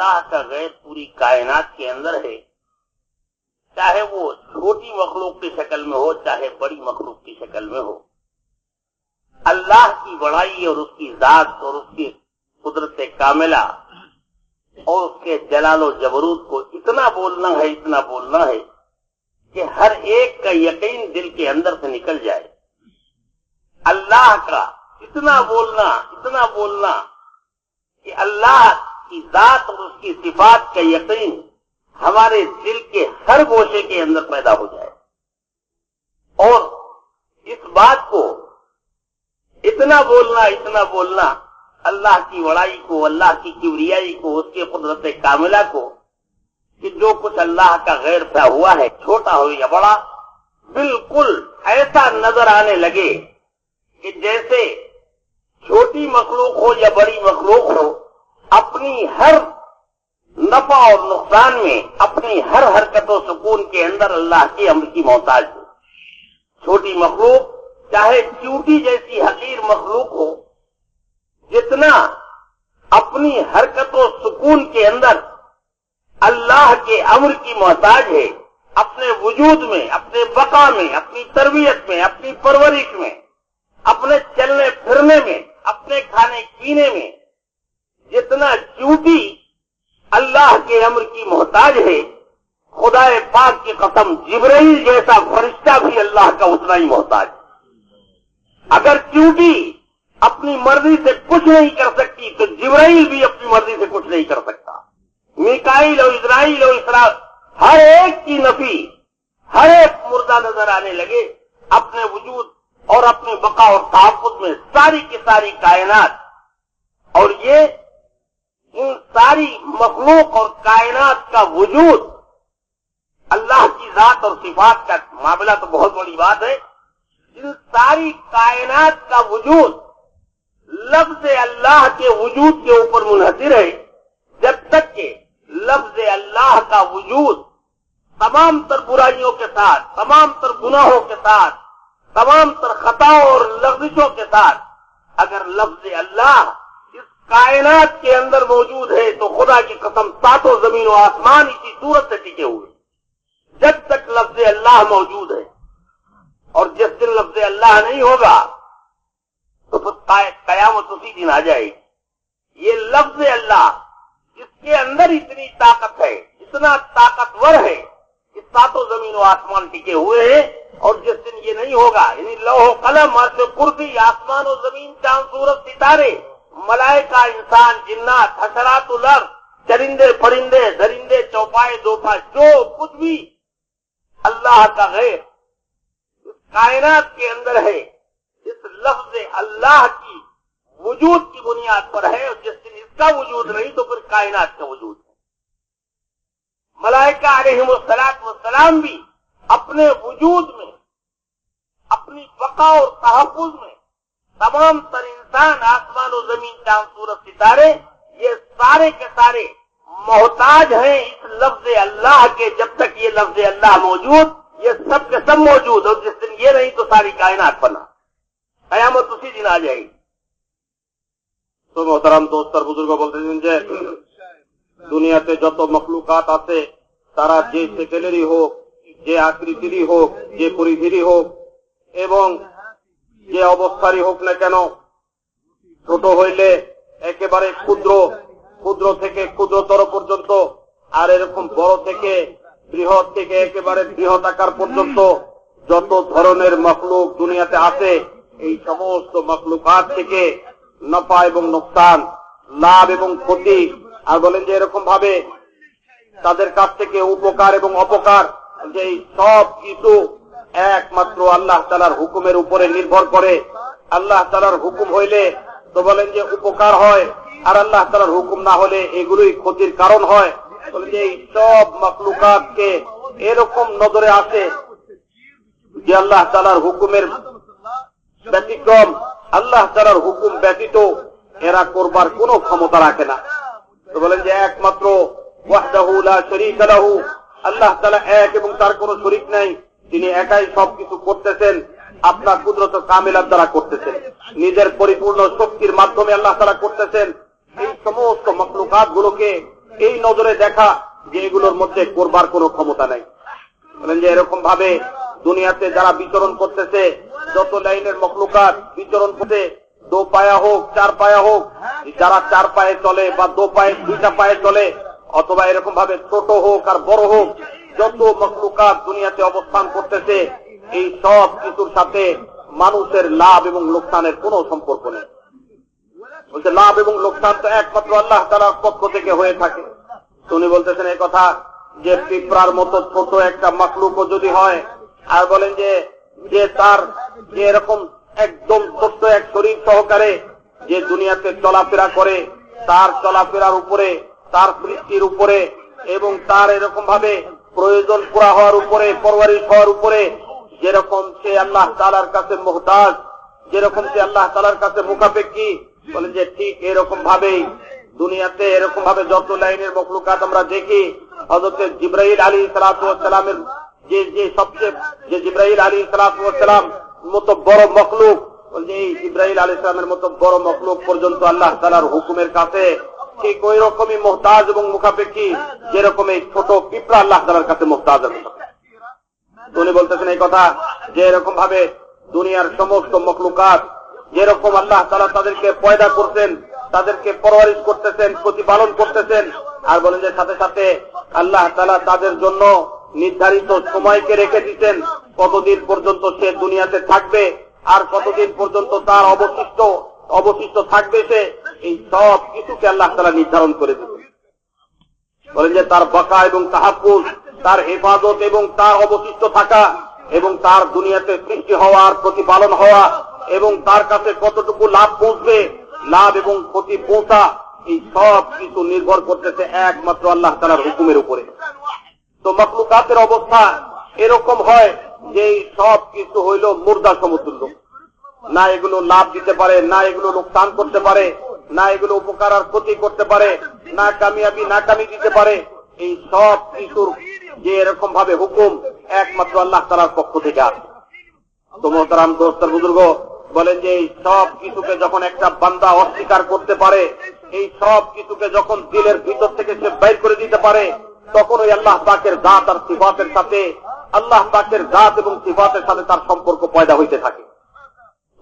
اللہ کا غیر پوری کائنات کے اندر ہے۔ چاہے وہ چھوٹی مخلوق کی شکل میں ہو، چاہے بڑی مخلوق کی شکل میں ہو۔ اللہ کی بڑائی اور اس کی ذات اور اس کی قدرت کاملہ اور اس کے جلال و جبروت کو اتنا بولنا ہے، اتنا بولنا ہے کہ ہر ایک کا یقین دل کے اندر سے نکل جائے۔ اللہ کا اتنا بولنا اتنا بولنا کہ اللہ کی ذات اور اس کی صفات کا یقین ہمارے دل کے ہر گوشے کے اندر پیدا ہو جائے۔ اور اس بات کو اتنا بولنا اتنا بولنا، اللہ کی وڑائی کو، اللہ کی کیوریائی کو، اس کے قدرت کاملہ کو کہ جو کچھ اللہ کا غیر تھا ہوا ہے، چھوٹا ہو یا بڑا، بالکل ایسا نظر آنے لگے کہ جیسے چھوٹی مخلوق ہو یا بڑی مخلوق ہو اپنی ہر نفع اور نقصان میں اپنی ہر حرکت و سکون کے اندر اللہ کے امر کی محتاج ہو۔ چھوٹی مخلوق، چاہے چوٹی جیسی حقیر مخلوق ہو، جتنا اپنی حرکت و سکون کے اندر اللہ کے امر کی محتاج ہے، اپنے وجود میں، اپنے بقا میں، اپنی تربیت میں، اپنی پرورش میں، اپنے چلنے پھرنے میں، اپنے کھانے پینے میں جتنا چوٹی اللہ کے امر کی محتاج ہے خدا پاک کی قسم جبرائیل جیسا فرشتہ بھی اللہ کا اتنا ہی محتاج اگر چوٹی اپنی مرضی سے کچھ نہیں کر سکتی، تو جبرائیل بھی اپنی مرضی سے کچھ نہیں کر سکتا۔ میکائل اور اسرائیل اور اسرائیل، ہر ایک کی نفی، ہر ایک مردہ نظر آنے لگے۔ اپنے وجود اور اپنے بقا اور تحفظ میں ساری کی ساری کائنات۔ اور یہ ان ساری مخلوق اور کائنات کا وجود اللہ کی ذات اور صفات کا معاملہ تو بہت بڑی بات ہے۔ ان ساری کائنات کا وجود لفظ اللہ کے وجود کے اوپر منحصر ہے، جب تک کہ لفظ اللہ کا وجود تمام تر برائیوں کے ساتھ، تمام تر گناہوں کے ساتھ، تمام تر خطاؤں اور لفظوں کے ساتھ، اگر لفظ اللہ کائنات کے اندر موجود ہے تو خدا کی قسم ساتوں زمین و آسمان اسی صورت سے ٹکے ہوئے جب تک لفظ اللہ موجود ہے اور جس دن لفظ اللہ نہیں ہوگا، تو پھر قیامت اسی دن آ جائے گی۔ یہ لفظ اللہ جس کے اندر اتنی طاقت ہے، اتنا طاقتور ہے کہ ساتوں زمین و آسمان ٹکے ہوئے ہیں اور جس دن یہ نہیں ہوگا یعنی لوہ قلم، عرش کرسی آسمان و زمین، چاند، سورج، ستارے ملائکہ انسان، جنات، حسرات الارض چرندے، پرندے درندے چوپائے دوپا جو کچھ بھی اللہ کا غیر اس کائنات کے اندر ہے، اس لفظ اللہ کی وجود کی بنیاد پر ہے، اور جس دن اس کا وجود نہیں تو پھر کائنات کا وجود ہے۔ ملائکہ علیہ السلاط وسلام بھی اپنے وجود میں، اپنی بقا اور تحفظ میں تمام تر انسان آسمان و زمین چاند سورج ستارے، یہ سارے کے سارے محتاج ہیں اس لفظ اللہ کے، جب تک یہ لفظ اللہ موجود، یہ سب کے سب موجود، اور جس دن یہ نہیں تو ساری کائنات بنا۔ قیامت اسی دن آ جائے گی۔ تو محترم دوست اور بزرگوں، بولتے ہیں جی دنیا سے جب تو مخلوقات آتے তারা যে ہو یہ آخری আকৃতিরই ہو یہ پوری হোক ہو যে অবস্থারই হোক না কেন, ছোট হইলে একেবারে ক্ষুদ্র ক্ষুদ্র থেকে ক্ষুদ্রতর পর্যন্ত, আর এরকম বড় থেকে বৃহৎ থেকে একেবারে বৃহৎ আকার পর্যন্ত যত ধরনের মখলুক দুনিয়াতে আছে, এই সমস্ত মখলুকাত থেকে নফা এবং নোকসান, লাভ এবং ক্ষতি, আর বলেন যে এরকম ভাবে তাদের কাছ থেকে উপকার এবং অপকার, যে সব কিছু একমাত্র আল্লাহ তালার হুকুমের উপরে নির্ভর করে। আল্লাহ তালার হুকুম হইলে তো বলেন যে উপকার হয়, আর আল্লাহ তালার হুকুম না হলে এগুলোই ক্ষতির কারণ হয়। যে এই সব মখলুকাতকে এরকম নজরে আসে যে আল্লাহ তালার হুকুমের ব্যতিক্রম, আল্লাহ তালার হুকুম ব্যতীত এরা করবার কোনো ক্ষমতা রাখে না। তো বলেন যে একমাত্র আল্লাহ তালা এক এবং তার কোনো শরিক নাই। তিনি একাই সবকিছু করতেছেন, আপনার কুদরত কামিলার দ্বারা করতেছেন। নিজের পরিপূর্ণ শক্তির মাধ্যমে আল্লাহ তালা করতেছেন। এই সমস্ত মকলুকাত গুলোকে এই নজরে দেখা যে এগুলোর মধ্যে করবার কোনো ক্ষমতা নাই। বলেন যে এরকম ভাবে দুনিয়াতে যারা বিচরণ করতেছে, যত লাইনের মখলুকাত বিচরণ করতে, দো পায়া হোক, চার পায়া হোক, যারা চার পায়ে চলে বা দো পায়ে, দুইটা পায়ে চলে, অথবা এরকম ভাবে ছোট হোক আর বড় হোক যত মখলুকাত দুনিয়াতে অবস্থান করতেছে, এই সব কিছুর সাথে মানুষের লাভ এবং লোকসানের কোনো সম্পর্ক নেই। বলছে, লাভ এবং লোকসান তো একমাত্র আল্লাহ তালার পক্ষ থেকে হয়ে থাকে। উনি বলতেছেন এই কথা যে পিঁপড়ার মতো ছোট একটা মাকলুকও যদি হয়, আর বলেন যে যে তার যে এরকম একদম ছোট্ট এক শরীর সহকারে যে দুনিয়াতে চলাফেরা করে, তার চলাফেরার উপরে, তার সৃষ্টির উপরে এবং তার এরকম ভাবে প্রয়োজন পুরা হওয়ার উপরে পরবারিশ হওয়ার উপরে, যেরকম সে আল্লাহ তালার কাছে মোহতাজ, যেরকম সে আল্লাহ তালার কাছে মুখাপেক্ষী, বলেন যে ঠিক এরকম ভাবেই দুনিয়াতে এরকম ভাবে যত লাইনের মখলুকাত আমরা দেখি হজরত জিব্রাহিল আলী সালাতামের যে যে সবচেয়ে, যে জিব্রাহিল আলী সালাতাম মতো বড় মকলুক যে এই ইব্রাহিল আলী ইসলামের মতো বড় মকলুক পর্যন্ত আল্লাহ তালার হুকুমের কাছে ঠিক ওই রকমই মোহতাজ এবং মুখাপেক্ষী যেরকম এই ছোট পিঁপড়া আল্লাহ তালার কাছে মোহতাজ উনি বলতেছেন এই কথা যে এরকম ভাবে দুনিয়ার সমস্ত মখলুকাত যেরকম আল্লাহ তালা তাদেরকে পয়দা করছেন তাদেরকে পরওয়ারিশ করতেছেন প্রতিপালন করতেছেন আর বলেন যে সাথে সাথে আল্লাহ তালা তাদের জন্য নির্ধারিত সময়কে রেখে দিচ্ছেন কতদিন পর্যন্ত সে দুনিয়াতে থাকবে আর কতদিন পর্যন্ত তার অবশিষ্ট অবশিষ্ট থাকবে সে এই সব কিছুকে আল্লাহ তালা নির্ধারণ করে দিবে বলেন যে তার বাঁকা এবং তাহাপুজ তার হেফাজত এবং তার অবশিষ্ট থাকা এবং তার দুনিয়াতে সৃষ্টি হওয়া আর প্রতিপালন হওয়া এবং তার কাছে কতটুকু লাভ পৌঁছবে, লাভ এবং ক্ষতি পৌঁছা, এই সব কিছু নির্ভর করতেছে একমাত্র আল্লাহ তালার হুকুমের উপরে। তো মকলুকাতের অবস্থা এরকম হয় যে সব কিছু হইল মুর্দা সমতুল্য। না এগুলো লাভ দিতে পারে, না এগুলো লোকসান করতে পারে না এগুলো উপকার আর ক্ষতি করতে পারে, না কামিয়াবি, না কামি দিতে পারে। এই সব কিছুর যে এরকম ভাবে হুকুম, একমাত্র আল্লাহ তালার পক্ষ থেকে আসে তো মোহতারাম দোস্তার বুজুর্গ, বলেন যে এই সব কিছুকে যখন একটা বান্দা অস্বীকার করতে পারে, এই সব কিছুকে যখন দিলের ভিতর থেকে সে বাইর করে দিতে পারে তখন ওই আল্লাহ পাকের জাত আর সিফাতের সাথে, আল্লাহ পাকের জাত এবং সিফাতের সাথে তার সম্পর্ক পয়দা হইতে থাকে।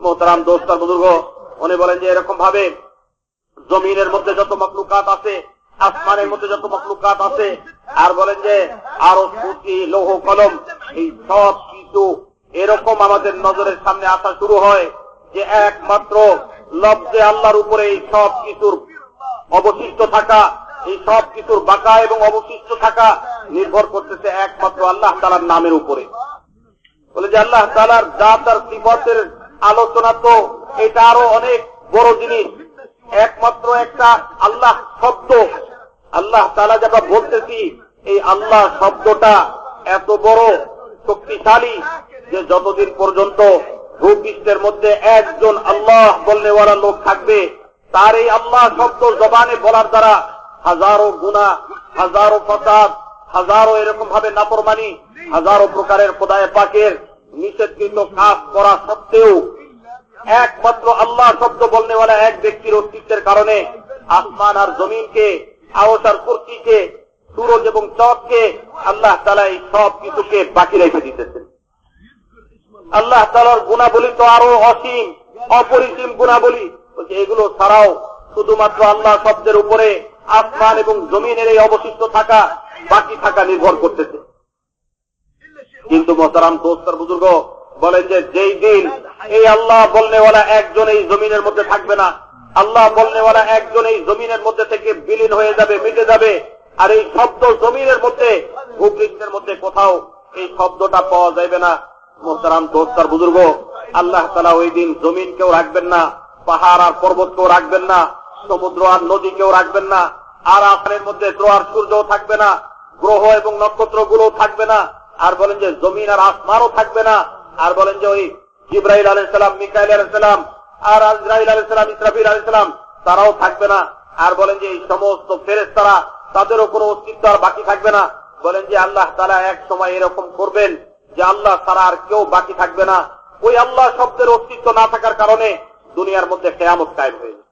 মোহতারাম দোস্তার বুজুর্গ, উনি বলেন যে এরকম ভাবে জমিনের মধ্যে যত মকলুকাত আছে, আসমানের মধ্যে যত মকলুকাত আছে, আর বলেন যে, আরও সুতি, লৌহ, কলম, এই সব কিছু এরকম আমাদের নজরের সামনে আসা শুরু হয় যে একমাত্র লব্জে আল্লাহর উপরে এই সব কিছুর অবশিষ্ট থাকা, এই সব কিছুর বাঁকা এবং অবশিষ্ট থাকা নির্ভর করতেছে একমাত্র আল্লাহ তালার নামের উপরে। বলে যে আল্লাহ তালার জাত আর সিফতের আলোচনা তো এটা আরও অনেক বড় জিনিস। একমাত্র একটা আল্লাহ শব্দ। আল্লাহ তালা যেটা বলতেছি, এই আল্লাহ শব্দটা এত বড় শক্তিশালী যে যতদিন পর্যন্ত ভূপৃষ্ঠের মধ্যে একজন আল্লাহ বলনেওয়ালা লোক থাকবে, তার এই আল্লাহ শব্দ জবানে বলার দ্বারা হাজারো গুণা হাজারো ফসাদ, হাজারো এরকম ভাবে নাফরমানি, হাজারো প্রকারের খোদায় পাকের নিষেধকৃত কাজ করা সত্ত্বেও একমাত্র আল্লাহ শব্দ বলনেওয়ালা এক ব্যক্তির অস্তিত্বের কারণে আসমান আর জমিনকে আওস আর কুর্তিকে সুরজ এবং চককে আল্লাহ তালা এই সব কিছুকে বাকি রেখে দিতেছেন। আল্লাহ তালার গুণাবলী তো আরও অসীম, অপরিসীম গুণাবলী। এগুলো ছাড়াও শুধুমাত্র আল্লাহ শব্দের উপরে আসমান এবং জমিনের এই অবশিষ্ট থাকা, বাকি থাকা নির্ভর করতেছে। কিন্তু মোহতারাম দোস্তর বুজুর্গ বলেন যে, যেই দিন এই আল্লাহ বলনেওয়ালা একজন এই জমিনের মধ্যে থাকবে না, আল্লাহ বলনেওয়ালা একজন এই জমিনের মধ্যে থেকে বিলীন হয়ে যাবে, মিটে যাবে, আর এই শব্দ জমিনের মধ্যে, ভূপৃষ্ঠের মধ্যে কোথাও এই শব্দটা পাওয়া যাবে না। মোহতারাম দোস্তার বুজুর্গ, আল্লাহ তালা ওই দিন জমিন কেউ রাখবেন না, পাহাড় আর পর্বত কেউ রাখবেন না, সমুদ্র আর নদী কেউ রাখবেন না, আর আসমানের মধ্যে গ্রহ আর সূর্যও থাকবে না, গ্রহ এবং নক্ষত্র গুলোও থাকবে না, আর বলেন যে, জমিন আর আসমানও থাকবে না আর বলেন যে ওই ইব্রাহিম আলাইসালাম মিকাইল আলাইসালাম আর ইসরাহিল আলাইসালাম ইসরাফিল আলাইসালাম তারাও থাকবে না। আর বলেন যে এই সমস্ত ফেরেস তারা তাদেরও কোনো অস্তিত্ব আর বাকি থাকবে না। বলেন যে আল্লাহ তারা এক সময় এরকম করবেন যে আল্লাহ তারা আর কেউ বাকি থাকবে না। ওই আল্লাহ শব্দের অস্তিত্ব না থাকার কারণে দুনিয়ার মধ্যে কেয়ামত কায়েম হয়ে যাবে।